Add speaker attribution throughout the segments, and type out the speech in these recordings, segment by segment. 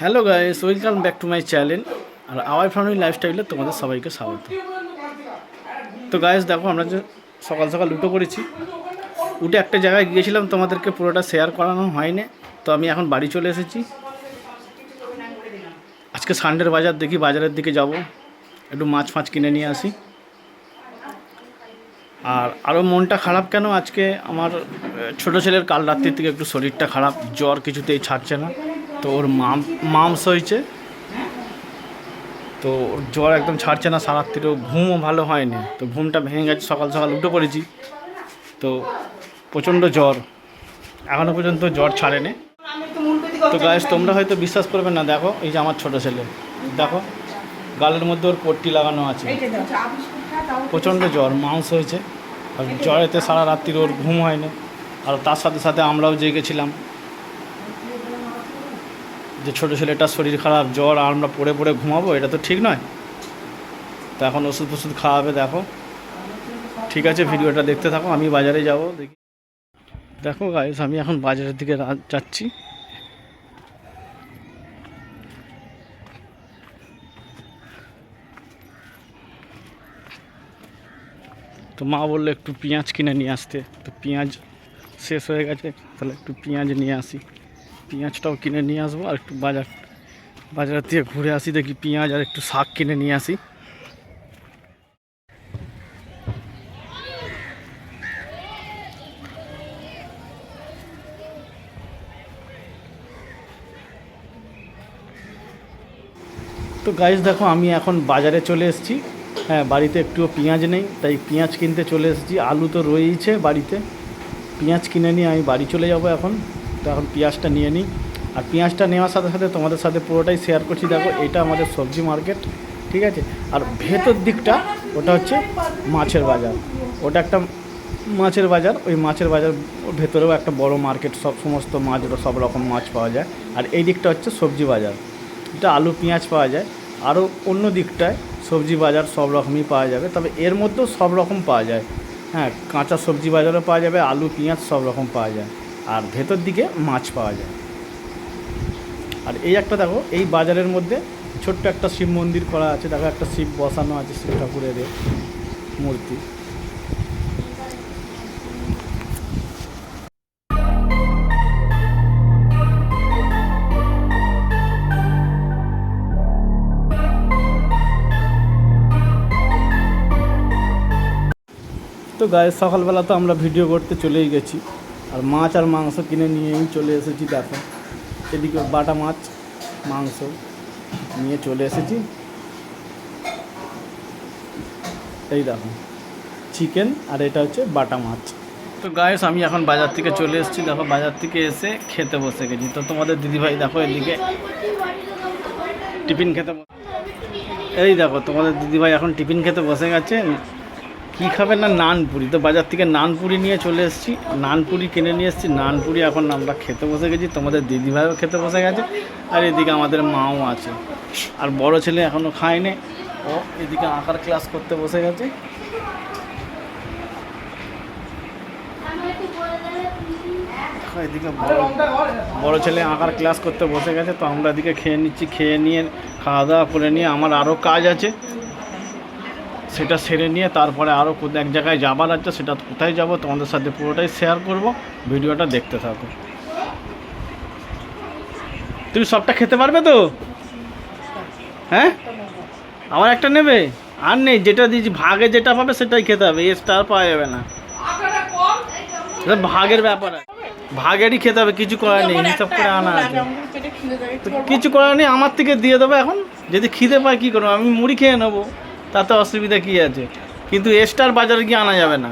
Speaker 1: Hello guys welcome back to my channel R our family লাইফস্টাইলে তোমাদের সবাইকে স্বাগত। তো গাইস দেখো, আমরা যে সকাল সকাল উঠে করেছি, উঠে একটা জায়গায় গিয়েছিলাম, তোমাদেরকে পুরোটা শেয়ার করানো হয়নি। তো আমি এখন বাড়ি চলে এসেছি। আজকে সানডের বাজার দেখি, বাজারের দিকে যাব। একটু মাছ ফাছ কিনে নিয়ে আসি। আর আরও মনটা খারাপ কেন? আজকে আমার ছোট ছেলের কাল রাত্রির থেকে একটু শরীরটা খারাপ, জ্বর কিছুতেই ছাড়ছে না। তো ওর মাম মামস হয়েছে তো ওর জ্বর একদম ছাড়ছে না সারা রাত্রিরেও ঘুমও ভালো হয়নি। তো ঘুমটা ভেঙে গেছে, সকাল সকাল উঠে পড়েছি। তো প্রচণ্ড জ্বর। এখনও পর্যন্ত জ্বর ছাড়েনি। তো গায়েস তোমরা হয়তো বিশ্বাস করবে না, দেখো, এই যে আমার ছোটো ছেলে। দেখো, গালের মধ্যে ওর পট্টি লাগানো আছে। প্রচণ্ড জ্বর মাংস হয়েছে আর জ্বরেতে সারা রাত্রির ওর ঘুম হয়নি। আর তার সাথে সাথে আমরাও জেগেছিলাম। যে ছোটো ছেলেটার শরীর খারাপ, জ্বর, আর আমরা পড়ে পড়ে ঘুমাবো, এটা তো ঠিক নয়। তো এখন ওষুধ ফষুধ খাওয়াবে, দেখো। ঠিক আছে, ভিডিওটা দেখতে থাকো, আমি বাজারে যাব, দেখি। দেখো গাইস আমি এখন বাজারের দিকে যাচ্ছি। তো মা বলল একটু পেঁয়াজ কিনে নিয়ে আসতে। তো পেঁয়াজ শেষ হয়ে গেছে, তাহলে একটু পেঁয়াজ নিয়ে আসি। পেঁয়াজটাও কিনে নিয়ে আসব আর একটু বাজার বাজার থেকে ঘুরে আসি, দেখি পেঁয়াজ আর একটু শাক কিনে নিয়ে আসি। তো গাইজ দেখো, আমি এখন বাজারে চলে এসেছি। হ্যাঁ বাড়িতে একটুও পেঁয়াজ নেই, তাই পেঁয়াজ কিনতে চলে এসেছি। আলু তো রয়েইছে বাড়িতে। পেঁয়াজ কিনে নিয়ে আমি বাড়ি চলে যাব এখন। তো এখন পেঁয়াজটা নিয়ে নিই। আর পেঁয়াজটা নেওয়ার সাথে সাথে তোমাদের সাথে পুরোটাই শেয়ার করছি। দেখো, এটা আমাদের সবজি মার্কেট ঠিক আছে? আর ভেতর দিকটা, ওটা হচ্ছে মাছের বাজার। ওটা একটা মাছের বাজার, ওই মাছের বাজার ভেতরেও একটা বড় মার্কেট সব সমস্ত মাছ সব রকম মাছ পাওয়া যায়। আর এই দিকটা হচ্ছে সবজি বাজার। এটা আলু, পেঁয়াজ পাওয়া যায়। আরও অন্য দিকটায় সবজি বাজার সব রকমই পাওয়া যাবে। তবে এর মধ্যেও সব রকম পাওয়া যায়। হ্যাঁ কাঁচা সবজি বাজারও পাওয়া যাবে, আলু, পেঁয়াজ সব রকম পাওয়া যায়। আর ভেতর দিকে মাছ পাওয়া যায়। আর এই একটা দেখো, এই বাজারের মধ্যে ছোট্ট একটা শিব মন্দির করা আছে, দেখো একটা শিব বসানো আছে শিব ঠাকুরের মূর্তি। তো গায়ে সকালবেলা তো আমরা ভিডিও করতে চলেই গেছি। আর মাছ আর মাংস কিনে নিয়েই চলে এসেছি, দেখো। এদিকে বাটা মাছ, মাংস নিয়ে চলে এসেছি। এই দেখো, চিকেন আর এটা হচ্ছে বাটা মাছ। তো গায়েস আমি এখন বাজার থেকে চলে এসেছি। দেখো, বাজার থেকে এসে খেতে বসে গেছি। তো তোমাদের দিদিভাই, দেখো, এদিকে টিফিন খেতে এই দেখো, তোমাদের দিদিভাই এখন টিফিন খেতে বসে গেছে কী খাবে না নানপুরি? তো বাজার থেকে নানপুরি নিয়ে চলে এসেছি। নানপুরি কিনে নিয়ে এসেছি। নানপুরি এখন আমরা খেতে বসে গেছি। তোমাদের দিদিভাইও খেতে বসে গেছে। আর এদিকে আমাদের মাও আছে। আর বড় ছেলে এখনও খায়নি। ও এদিকে আঁকার ক্লাস করতে বসে গেছে। এদিকে বড় বড় ছেলে আঁকার ক্লাস করতে বসে গেছে। তো আমরা এদিকে খেয়ে নিচ্ছি, খেয়ে নিয়ে খাওয়া দাওয়া করে নিয়ে। আমার আরও কাজ আছে। সেটা সেরে নিয়ে তারপরে আরও এক জায়গায় যাবার আছে, সেটা কোথায় যাব তোমাদের সাথে পুরোটাই শেয়ার করব। ভিডিওটা দেখতে থাকো। তুমি সবটা খেতে পারবে তো? হ্যাঁ? আমার একটা নেবে? আর নেই, যেটা দিয়েছি, ভাগে যেটা পাবে সেটাই খেতে হবে, এক্সট্রা পাওয়া যাবে না। ভাগের ব্যাপার ভাগেরই খেতে হবে, কিছু করার নেই, হিসাব করে আনা আছে। কিছু করার নেই, আমার থেকে দিয়ে দেবো এখন। যদি খিদে পায় কী করব? আমি মুড়ি খেয়ে নেব। তাতে অসুবিধা কী আছে? কিন্তু এক্সট্রার বাজারে গিয়ে আনা যাবে না।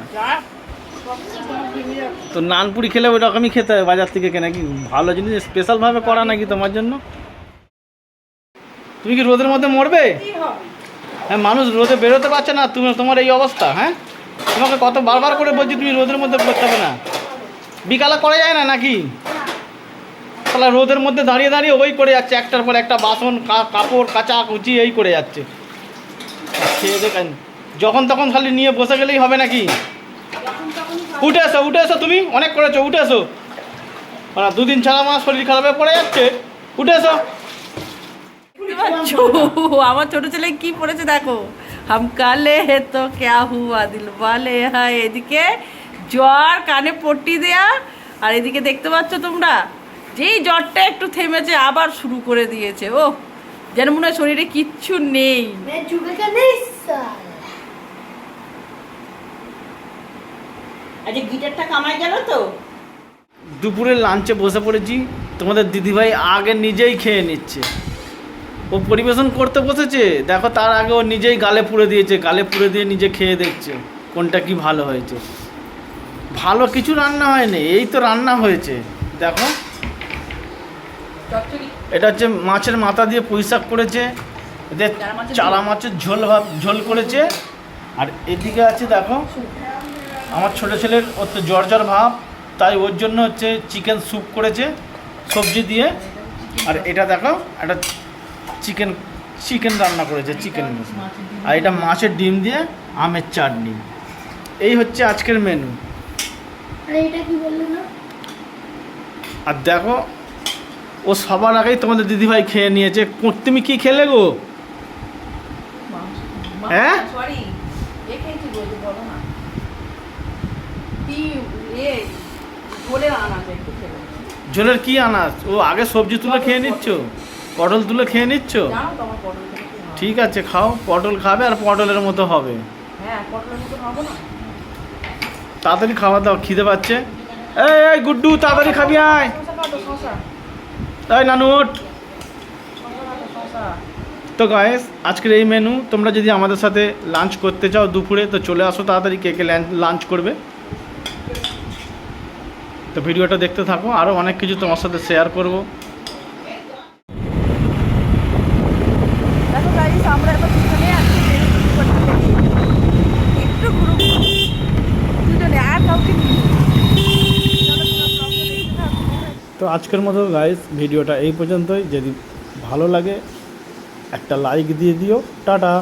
Speaker 1: তো নানপুরি খেলে ওই রকমই খেতে হবে বাজার থেকে কেনা কি ভালো জিনিস স্পেশালভাবে করা নাকি তোমার জন্য? তুমি কি রোদের মধ্যে মরবে? হ্যাঁ মানুষ রোদে বেরোতে পারছে না, তুমি তোমার এই অবস্থা হ্যাঁ? তোমাকে কত বারবার করে বলছি তুমি রোদের মধ্যে করতে হবে না। বিকালে করা যায় না নাকি? তাহলে রোদের মধ্যে দাঁড়িয়ে দাঁড়িয়ে ওই করে যাচ্ছে, একটার পর একটা বাসন কাপড়, কাচা কুচি, এই করে যাচ্ছে। খেয়ে যখন তখন খালি নিয়ে বসে গেলেই হবে নাকি? উঠে এসো উঠে এসো তুমি, অনেক করেছ, উঠে এসো। মানে দুদিন ছাড়া আমার শরীর খারাপে পড়ে যাচ্ছে। উঠে
Speaker 2: পাচ্ছ আমার ছোট ছেলে কি পড়েছে দেখো। হাম কালে হে তো ক্যা হুয়া দিল বলে হ্যাঁ। এদিকে জ্বর, কানে পট্টি দেয়া, আর এদিকে দেখতে পাচ্ছ তোমরা? যেই জ্বরটা একটু থেমেছে, আবার শুরু করে দিয়েছে। ও যেন মনে হয় শরীরে কিচ্ছু নেই। দুপুরের
Speaker 1: দুপুরে লাঞ্চে বসে পড়েছি। তোমাদের দিদিভাই আগে নিজেই খেয়ে নিচ্ছে। ও পরিবেশন করতে বসেছে। দেখো তার আগে ও নিজেই গালে পুড়ে দিয়েছে। গালে পুড়ে দিয়ে নিজে খেয়ে দেখছে কোনটা কি ভালো হয়েছে। ভালো কিছু রান্না হয়নি এই তো রান্না হয়েছে। দেখো। এটা হচ্ছে মাছের মাথা দিয়ে পুঁই শাক করেছে এদের
Speaker 2: চারা মাছের
Speaker 1: ঝোল ভাব ঝোল করেছে। আর এদিকে আছে দেখো আমার ছোট ছেলের ওর তো জ্বর জ্বর ভাব তাই ওর জন্য হচ্ছে চিকেন স্যুপ করেছে সবজি দিয়ে। আর এটা দেখো একটা চিকেন চিকেন রান্না করেছে চিকেন আর এটা মাছের ডিম দিয়ে আমের চাটনি। এই হচ্ছে আজকের মেনু আর দেখো ও সবার আগেই তোমাদের দিদিভাই খেয়ে নিয়েছে। তুমি কি খেলে গো? হ্যাঁ?
Speaker 2: বলো না। কি
Speaker 1: আনাজ ও আগে সবজি তুলে খেয়ে নিচ্ছ? পটল। তুলে খেয়ে নিচ্ছ?
Speaker 2: হয়?
Speaker 1: ঠিক আছে খাও। পটল খাবে আর পটলের মতো হবে।
Speaker 2: হ্যাঁ
Speaker 1: তাড়াতাড়ি খাওয়া দাও খিদে পাচ্ছে। এই গুড্ডু তাড়াতাড়ি খাবি আয়।
Speaker 2: শশা নানুট
Speaker 1: তো গায়েস আজকের এই মেনু তোমরা যদি আমাদের সাথে লাঞ্চ করতে চাও দুপুরে, তো চলে আসো তাড়াতাড়ি কে কে লাঞ্চ করবে। তো ভিডিওটা দেখতে থাকো আরও অনেক কিছু তোমার সাথে শেয়ার করব
Speaker 2: দেখো গাইস আমরা এখন দুজনে আজকে বেরোচ্ছি করতে থেকে। একটু ঘুরবো দুজনে আর কাউকে নিয়ে চলো তোমরা vlogটা দেখতে থাকো।
Speaker 1: তো আজকের মতো গাইস ভিডিওটা এই পর্যন্তই। যদি ভালো লাগে একটা লাইক দিয়ে দিও। টাটা।